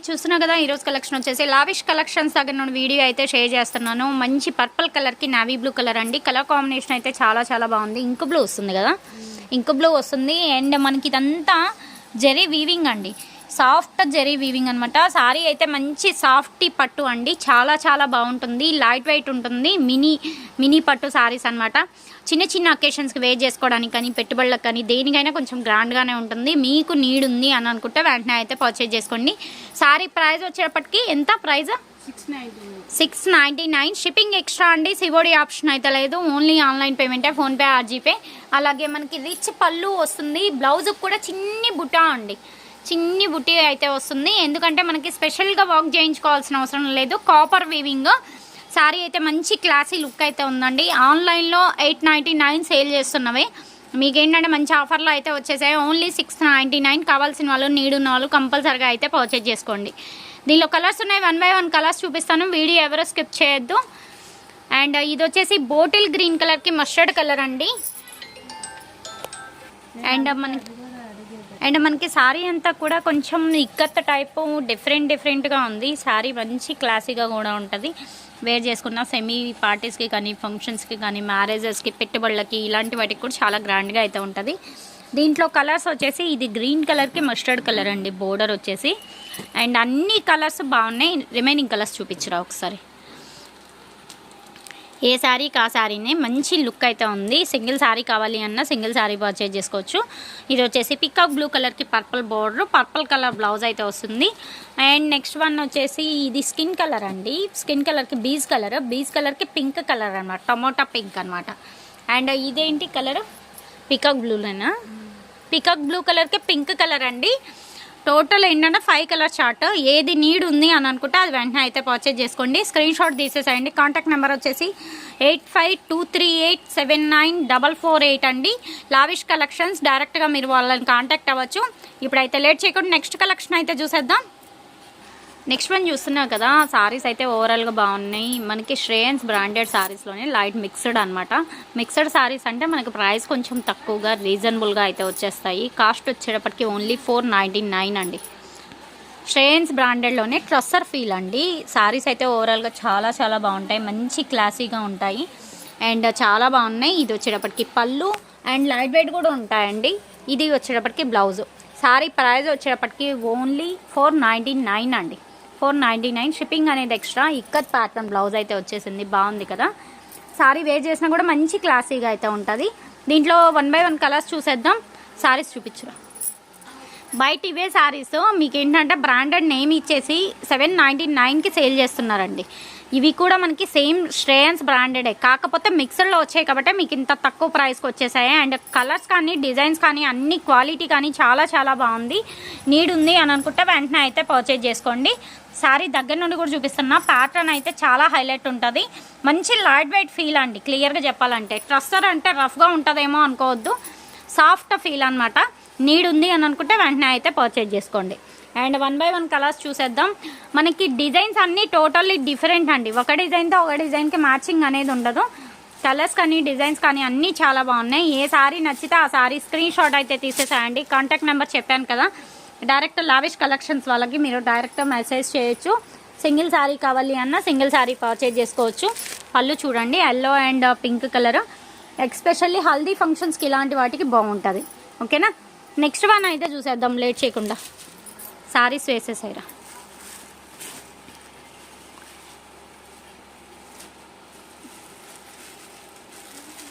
చూస్తున్నా కదా ఈరోజు కలెక్షన్ వచ్చేసి లావిష్ కలెక్షన్స్ దగ్గర నుండి వీడియో అయితే షేర్ చేస్తున్నాను. మంచి పర్పుల్ కలర్కి నావీ బ్లూ కలర్ అండి. కలర్ కాంబినేషన్ అయితే చాలా చాలా బాగుంది. ఇంక్ బ్లూ వస్తుంది కదా? ఇంక్ బ్లూ వస్తుంది. అండ్ మనకి ఇదంతా జెరీ వీవింగ్ అండి. సాఫ్ట్ జెరీ వీవింగ్ అనమాట సారీ అయితే మంచి సాఫ్టీ పట్టు అండి. చాలా చాలా బాగుంటుంది. లైట్ వెయిట్ ఉంటుంది. మినీ మినీ పట్టు సారీస్ అనమాట చిన్న చిన్న అకేషన్స్కి వేర్ చేసుకోవడానికి కానీ పెట్టుబడులకు కానీ దేనికైనా కొంచెం గ్రాండ్గానే ఉంటుంది. మీకు నీడ్ ఉంది అని అనుకుంటే వెంటనే అయితే పర్చేజ్ చేసుకోండి. శారీ ప్రైస్ వచ్చేటప్పటికి ఎంత price? Six six ninety nine shipping extra అండి. సివోడి ఆప్షన్ అయితే లేదు. ఓన్లీ ఆన్లైన్ పేమెంటే ఫోన్పే ఆర్జీపే అలాగే మనకి రిచ్ పళ్ళు వస్తుంది. బ్లౌజ్కి కూడా చిన్ని బుటా అండి. చిన్ని బుట్టి అయితే వస్తుంది. ఎందుకంటే మనకి స్పెషల్గా వర్క్ చేయించుకోవాల్సిన అవసరం లేదు. కాపర్ వీవింగ్ సారీ అయితే మంచి క్లాసీ లుక్ అయితే ఉందండి. ఆన్లైన్లో ఎయిట్ నైంటీ నైన్ సేల్ చేస్తున్నవి. మీకు ఏంటంటే మంచి ఆఫర్లో అయితే వచ్చేసాయి. ఓన్లీ సిక్స్ నైంటీ నైన్ కావాల్సిన వాళ్ళు నీడు ఉన్న వాళ్ళు కంపల్సరీగా అయితే పర్చేజ్ చేసుకోండి. దీనిలో కలర్స్ ఉన్నాయి. వన్ బై వన్ కలర్స్ చూపిస్తాను. వీడియో ఎవరో స్కిప్ చేయొద్దు. అండ్ ఇది వచ్చేసి బోటిల్ గ్రీన్ కలర్కి మస్టర్డ్ కలర్ అండి. అండ్ మనకి అండ్ మనకి శారీ అంతా కూడా కొంచెం ఇక్కత్త టైపు డిఫరెంట్ డిఫరెంట్గా ఉంది. శారీ మంచి క్లాసీగా కూడా ఉంటుంది. వేర్ చేసుకున్న సెమీ పార్టీస్కి కానీ ఫంక్షన్స్కి కానీ మ్యారేజెస్కి పెట్టుబడులకి ఇలాంటి వాటికి కూడా చాలా గ్రాండ్గా అయితే ఉంటుంది. దీంట్లో కలర్స్ వచ్చేసి ఇది గ్రీన్ కలర్కి మస్టర్డ్ కలర్ అండి. బోర్డర్ వచ్చేసి. అండ్ అన్ని కలర్స్ బాగున్నాయి. రిమైనింగ్ కలర్స్ చూపించరా ఒకసారి? ఏ శారీకి ఆ శారీనే మంచి లుక్ అయితే ఉంది. సింగిల్ శారీ కావాలి అన్న సింగిల్ శారీ పర్చేజ్ చేసుకోవచ్చు. ఇది వచ్చేసి పికాక్ బ్లూ కలర్కి purple border purple colour blouse అయితే వస్తుంది. అండ్ నెక్స్ట్ వన్ వచ్చేసి ఇది స్కిన్ కలర్ అండి. స్కిన్ కలర్కి బీజ్ కలర్ బీజ్ కలర్కి పింక్ కలర్ అనమాట టమోటా పింక్ అనమాట అండ్ ఇదేంటి కలర్? పికాక్ బ్లూలేనా? పికాక్ బ్లూ కలర్కి పింక్ కలర్ అండి. టోటల్ ఏంటంటే ఫైవ్ కలర్ చార్ట్. ఏది నీడ్ ఉంది అని అనుకుంటే అది వెంటనే అయితే పర్చేజ్ చేసుకోండి. స్క్రీన్ షాట్ తీసేసేయండి. కాంటాక్ట్ నెంబర్ వచ్చేసి eight five two three eight seven nine double four eight అండి. లావిష్ కలెక్షన్స్ డైరెక్ట్గా మీరు వాళ్ళని కాంటాక్ట్ అవ్వచ్చు. ఇప్పుడైతే లేట్ చేయకుండా నెక్స్ట్ కలెక్షన్ అయితే చూసేద్దాం. నెక్స్ట్ వన్ చూస్తున్నావు కదా సారీస్ అయితే ఓవరాల్గా బాగున్నాయి. మనకి శ్రేయన్స్ బ్రాండెడ్ సారీస్లోనే లైట్ మిక్స్డ్ అనమాట మిక్స్డ్ సారీస్ అంటే మనకి ప్రైస్ కొంచెం తక్కువగా రీజనబుల్గా అయితే వచ్చేస్తాయి. కాస్ట్ వచ్చేటప్పటికి ఓన్లీ ఫోర్ నైన్ అండి. శ్రేయన్స్ బ్రాండెడ్లోనే ట్రస్సర్ ఫీల్ అండి. సారీస్ అయితే ఓవరాల్గా చాలా చాలా బాగుంటాయి. మంచి క్లాసీగా ఉంటాయి. అండ్ చాలా బాగున్నాయి. ఇది వచ్చేటప్పటికి పళ్ళు అండ్ లైట్ వెయిట్ కూడా ఉంటాయండి. ఇది వచ్చేటప్పటికి బ్లౌజ్ సారీ ప్రైస్ వచ్చేటప్పటికి ఓన్లీ ఫోర్ నైంటీ నైన్ అండి. ఫోర్ నైంటీ నైన్ షిప్పింగ్ అనేది ఎక్స్ట్రా. ఇక్కత్ ప్యాటర్న్ బ్లౌజ్ అయితే వచ్చేసింది. బాగుంది కదా. సారీ వేర్ చేసినా కూడా మంచి క్లాసీగా అయితే ఉంటుంది. దీంట్లో వన్ బై వన్ కలర్స్ చూసేద్దాం. సారీస్ చూపించరా? బయట ఇవే శారీస్ మీకు ఏంటంటే బ్రాండెడ్ నేమ్ ఇచ్చేసి సెవెన్ నైంటీ నైన్కి సేల్ చేస్తున్నారండి. ఇవి కూడా మనకి సేమ్ శ్రేయన్స్ బ్రాండెడే కాకపోతే మిక్సర్లో వచ్చాయి కాబట్టి మీకు ఇంత తక్కువ ప్రైస్కి వచ్చేసాయి. అండ్ కలర్స్ కానీ డిజైన్స్ కానీ అన్ని క్వాలిటీ కానీ చాలా చాలా బాగుంది. నీడ్ ఉంది అని అనుకుంటే వెంటనే అయితే పర్చేజ్ చేసుకోండి. శారీ దగ్గర నుండి కూడా చూపిస్తున్నా. ప్యాటర్న్ అయితే చాలా హైలైట్ ఉంటుంది. మంచి లైట్ వెయిట్ ఫీల్ అండి క్లియర్గా చెప్పాలంటే. ట్రస్టర్ అంటే రఫ్గా ఉంటుందేమో అనుకోవద్దు. సాఫ్ట్ ఫీల్ అనమాట నీడ్ ఉంది అని అనుకుంటే వెంటనే అయితే పర్చేజ్ చేసుకోండి. And one by one colours చూసేద్దాం. మనకి డిజైన్స్ అన్నీ టోటల్లీ డిఫరెంట్ అండి. ఒక డిజైన్తో ఒక డిజైన్కి మ్యాచింగ్ అనేది ఉండదు. కలర్స్ కానీ డిజైన్స్ కానీ అన్నీ చాలా బాగున్నాయి. ఏ సారీ నచ్చితే ఆ సారీ స్క్రీన్ షాట్ అయితే తీసేసాయండి. కాంటాక్ట్ నెంబర్ చెప్పాను కదా. డైరెక్ట్ లావిష్ కలెక్షన్స్ వాళ్ళకి మీరు డైరెక్ట్ మెసేజ్ చేయొచ్చు. సింగిల్ శారీ కావాలి అన్న సింగిల్ శారీ పర్చేజ్ చేసుకోవచ్చు. పళ్ళు చూడండి. Yellow and pink colour. Especially haldi ఫంక్షన్స్కి ఇలాంటి వాటికి బాగుంటుంది. ఓకేనా? నెక్స్ట్ వన్ అయితే చూసేద్దాం లేట్ చేయకుండా. సారీస్ వేసేసాయిరా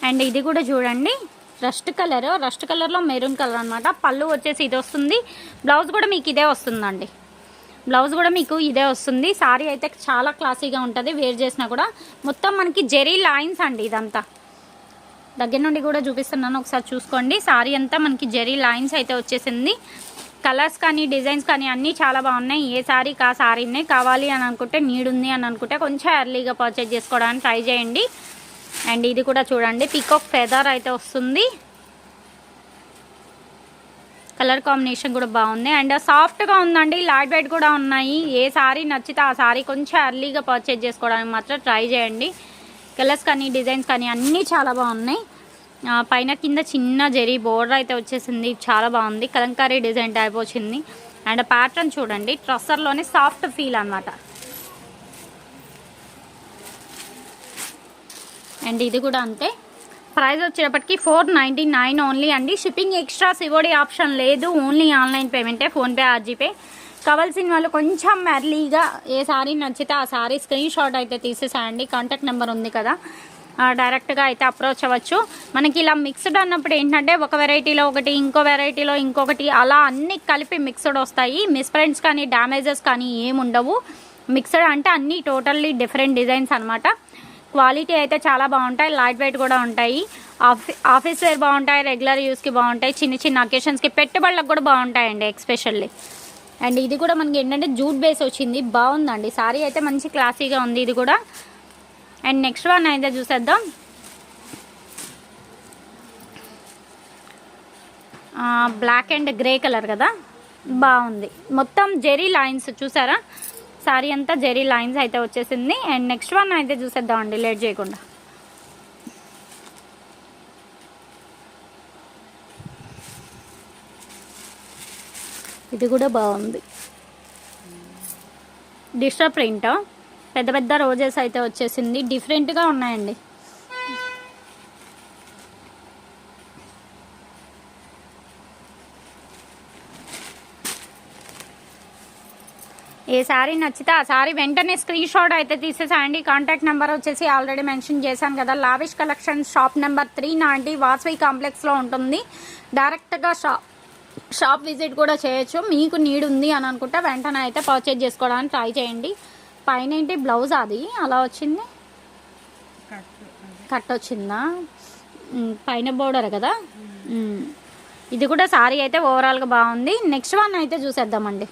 అండ్ ఇది కూడా చూడండి రస్ట్ కలర్ రస్ట్ కలర్లో మెరూన్ కలర్ అనమాట పళ్ళు వచ్చేసి ఇది వస్తుంది. బ్లౌజ్ కూడా మీకు ఇదే వస్తుందండి. బ్లౌజ్ కూడా మీకు ఇదే వస్తుంది. సారీ అయితే చాలా క్లాసీగా ఉంటుంది వేర్ చేసినా కూడా. మొత్తం మనకి జెరీ లైన్స్ అండి ఇదంతా. దగ్గర నుండి కూడా చూపిస్తున్నాను. ఒకసారి చూసుకోండి. సారీ అంతా మనకి జెరీ లైన్స్ అయితే వచ్చేసింది. కలర్స్ కానీ డిజైన్స్ కానీ అన్నీ చాలా బాగున్నాయి. ఏ సారీ కా సారీనే కావాలి అని అనుకుంటే నీడ్ ఉంది అని అనుకుంటే కొంచెం ఎర్లీగా పర్చేజ్ చేసుకోవడానికి ట్రై చేయండి. అండ్ ఇది కూడా చూడండి. పికాక్ ఫెదర్ అయితే వస్తుంది. కలర్ కాంబినేషన్ కూడా బాగుంది. అండ్ సాఫ్ట్గా ఉందండి. లైట్ వెయిట్ కూడా ఉన్నాయి. ఏ సారీ నచ్చితే ఆ సారీ కొంచెం ఎర్లీగా పర్చేజ్ చేసుకోవడానికి మాత్రం ట్రై చేయండి. కలర్స్ కానీ డిజైన్స్ కానీ అన్నీ చాలా బాగున్నాయి. పైన కింద చిన్న జెరీ బోర్డర్ అయితే వచ్చేసింది. చాలా బాగుంది. కలంకారీ డిజైన్ టైప్ వచ్చింది. అండ్ ప్యాటర్న్ చూడండి. ట్రస్సర్లోనే సాఫ్ట్ ఫీల్ అనమాట అండ్ ఇది కూడా అంతే. ప్రైస్ వచ్చేటప్పటికి ఫోర్ నైంటీ నైన్ ఓన్లీ అండి. షిప్పింగ్ ఎక్స్ట్రా సివోడి ఆప్షన్ లేదు. ఓన్లీ ఆన్లైన్ పేమెంటే ఫోన్పే ఆర్జీపే కావాల్సిన వాళ్ళు కొంచెం ఎర్లీగా ఏ సారీ నచ్చితే ఆ సారీ స్క్రీన్ షాట్ అయితే తీసేసేయండి. కాంటాక్ట్ నెంబర్ ఉంది కదా. డైరెక్ట్గా అయితే అప్రోచ్ అవ్వచ్చు. మనకి ఇలా మిక్స్డ్ అన్నప్పుడు ఏంటంటే ఒక వెరైటీలో ఒకటి ఇంకో వెరైటీలో ఇంకొకటి అలా అన్ని కలిపి మిక్స్డ్ వస్తాయి. మిస్ప్రింట్స్ కానీ డ్యామేజెస్ కానీ ఏముండవు మిక్స్డ్ అంటే అన్ని టోటల్లీ డిఫరెంట్ డిజైన్స్ అనమాట క్వాలిటీ అయితే చాలా బాగుంటాయి. లైట్ వెయిట్ కూడా ఉంటాయి. ఆఫీ ఆఫీస్ వేర్ బాగుంటాయి. రెగ్యులర్ యూస్కి బాగుంటాయి. చిన్న చిన్న అకేషన్స్కి పెట్టుబడులకు కూడా బాగుంటాయండి ఎక్స్పెషల్లీ అండ్ ఇది కూడా మనకి ఏంటంటే జూట్ బేస్ వచ్చింది. బాగుందండి. సారీ అయితే మంచి క్లాసీగా ఉంది ఇది కూడా. అండ్ నెక్స్ట్ వన్ అయితే చూసేద్దాం. బ్లాక్ అండ్ గ్రే కలర్ కదా? బాగుంది. మొత్తం జెరీ లైన్స్ చూసారా? సారీ అంతా జెరీ లైన్స్ అయితే వచ్చేసింది. అండ్ నెక్స్ట్ వన్ అయితే చూసేద్దామండి. లేట్ చేయకుండా. ఇది కూడా బాగుంది. డిస్టర్ ప్రింట్? పెద్ద పెద్ద రోజెస్ అయితే వచ్చేసింది. డిఫరెంట్గా ఉన్నాయండి. ఏ శారీ నచ్చితే ఆ శారీ వెంటనే స్క్రీన్ షాట్ అయితే తీసేసాయండి. కాంటాక్ట్ నెంబర్ వచ్చేసి ఆల్రెడీ మెన్షన్ చేశాను కదా. Lavish collection shop number three నాంటి Vasavi కాంప్లెక్స్లో ఉంటుంది. డైరెక్ట్గా షాప్ షాప్ విజిట్ కూడా చేయొచ్చు. మీకు నీడ్ ఉంది అని అనుకుంటే వెంటనే అయితే పర్చేజ్ చేసుకోవడానికి ట్రై చేయండి. పైన ఏంటి? బ్లౌజ్ అది. అలా వచ్చింది. కట్ వచ్చిందా? పైన బోర్డర్ కదా? ఇది కూడా సారీ అయితే ఓవరాల్గా బాగుంది. నెక్స్ట్ వన్ అయితే చూసేద్దామండి.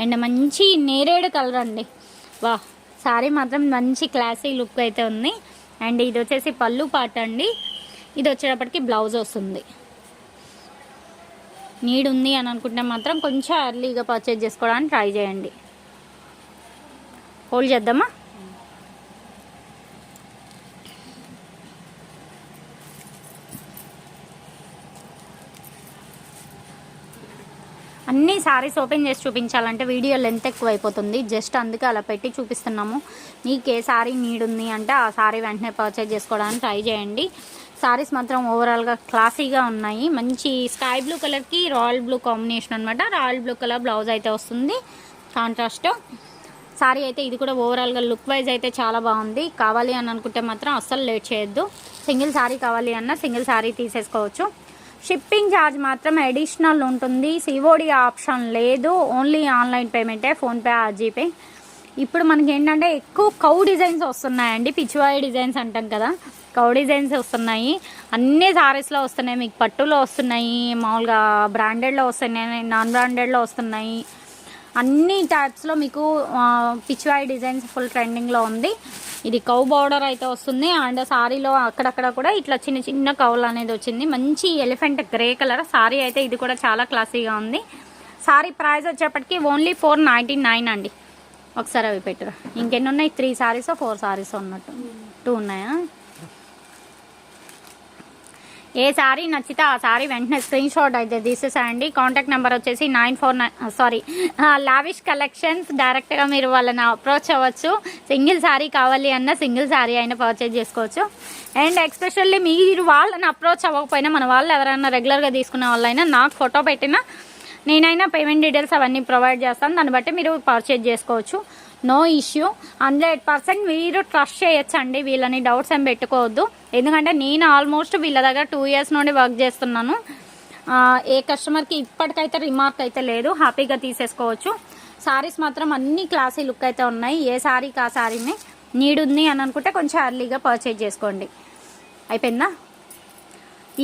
అండ్ మంచి నేరేడు కలర్ అండి. వా సారీ మాత్రం మంచి క్లాసీ లుక్ అయితే ఉంది. అండ్ ఇది వచ్చేసి పళ్ళు పాట అండి. ఇది వచ్చేటప్పటికి బ్లౌజ్ వస్తుంది. నీడ్ ఉంది అని అనుకుంటే మాత్రం కొంచెం ఎర్లీగా పర్చేజ్ చేసుకోవడానికి ట్రై చేయండి. హోల్డ్ చేద్దామా? ఈ సారీస్ ఓపెన్ చేసి చూపించాలంటే వీడియో లెంత్ ఎక్కువ అయిపోతుంది జస్ట్ అందుకే అలా పెట్టి చూపిస్తున్నాము. మీకు ఏ శారీ నీడ్ ఉంది అంటే ఆ సారీ వెంటనే పర్చేజ్ చేసుకోవడానికి ట్రై చేయండి. సారీస్ మాత్రం ఓవరాల్గా క్లాసీగా ఉన్నాయి. మంచి స్కై బ్లూ కలర్కి రాయల్ బ్లూ కాంబినేషన్ అనమాట రాయల్ బ్లూ కలర్ బ్లౌజ్ అయితే వస్తుంది. కాంట్రాస్ట్ సారీ అయితే ఇది కూడా ఓవరాల్గా లుక్ వైజ్ అయితే చాలా బాగుంది. కావాలి అని అనుకుంటే మాత్రం అస్సలు లేట్ చేయొద్దు. సింగిల్ సారీ కావాలి అన్న సింగిల్ సారీ తీసేసుకోవచ్చు. షిప్పింగ్ ఛార్జ్ మాత్రం అడిషనల్ ఉంటుంది. సిఓడి ఆప్షన్ లేదు. ఓన్లీ ఆన్లైన్ పేమెంటే ఫోన్పే జీపే ఇప్పుడు మనకి ఏంటంటే ఎక్కువ కౌ డిజైన్స్ వస్తున్నాయండి. పిచ్చివాయి డిజైన్స్ అంటాం కదా. కౌ డిజైన్స్ వస్తున్నాయి. అన్ని సారీస్లో వస్తున్నాయి. మీకు పట్టులో వస్తున్నాయి. మామూలుగా బ్రాండెడ్లో వస్తున్నాయి. నాన్ బ్రాండెడ్లో వస్తున్నాయి. అన్ని టైప్స్లో మీకు ఆ, పిచ్చివాయి డిజైన్స్ ఫుల్ ట్రెండింగ్లో ఉంది. ఇది కౌ బార్డర్ అయితే వస్తుంది. అండ్ సారీలో అక్కడక్కడ కూడా ఇట్లా చిన్న చిన్న కౌలు అనేది వచ్చింది. మంచి ఎలిఫెంట్ గ్రే కలర్ సారీ అయితే ఇది కూడా చాలా క్లాసీగా ఉంది. సారీ ప్రైస్ వచ్చేప్పటికి ఓన్లీ ఫోర్ నైంటీ నైన్ అండి. ఒకసారి అవి పెట్టురా. ఇంకెన్ని ఉన్నాయి? త్రీ సారీస్ ఫోర్ శారీస్ ఉన్నట్టు టూ ఉన్నాయా? ఏ శారీ నచ్చితే ఆ సారీ వెంటనే స్క్రీన్ షాట్ అయితే తీసేసేయండి. కాంటాక్ట్ నెంబర్ వచ్చేసి nine four nine sorry lavish collections డైరెక్ట్గా మీరు వాళ్ళని అప్రోచ్ అవ్వచ్చు. సింగిల్ సారీ కావాలి అన్న సింగిల్ సారీ అయినా పర్చేజ్ చేసుకోవచ్చు. అండ్ ఎక్స్పెషల్లీ మీరు వాళ్ళని అప్రోచ్ అవ్వకపోయినా మన వాళ్ళు ఎవరైనా రెగ్యులర్గా తీసుకునే వాళ్ళైనా నాకు ఫోటో పెట్టినా నేనైనా పేమెంట్ డీటెయిల్స్ అవన్నీ ప్రొవైడ్ చేస్తాను. దాన్ని బట్టి మీరు పర్చేజ్ చేసుకోవచ్చు. నో ఇష్యూ హండ్రెడ్ పర్సెంట్ మీరు ట్రస్ట్ చేయొచ్చండి. వీళ్ళని డౌట్స్ ఏం పెట్టుకోవద్దు. ఎందుకంటే నేను ఆల్మోస్ట్ వీళ్ళ దగ్గర టూ ఇయర్స్ నుండి వర్క్ చేస్తున్నాను. ఏ కస్టమర్కి ఇప్పటికైతే రిమార్క్ అయితే లేదు. హ్యాపీగా తీసేసుకోవచ్చు. సారీస్ మాత్రం అన్ని క్లాసీ లుక్ అయితే ఉన్నాయి. ఏ సారీకి ఆ సారీని నీడుంది ఉంది అని అనుకుంటే కొంచెం అర్లీగా పర్చేజ్ చేసుకోండి. అయిపోయిందా?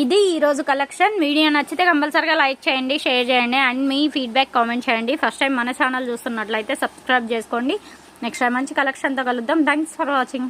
ఇది ఈరోజు కలెక్షన్. వీడియో నచ్చితే కంపల్సరీగా లైక్ చేయండి షేర్ చేయండి అండ్ మీ ఫీడ్బ్యాక్ కామెంట్ చేయండి. ఫస్ట్ టైం మన ఛానల్ చూస్తున్నట్లయితే సబ్స్క్రైబ్ చేసుకోండి. నెక్స్ట్ టైం మంచి కలెక్షన్తో కలుద్దాం. Thanks for watching.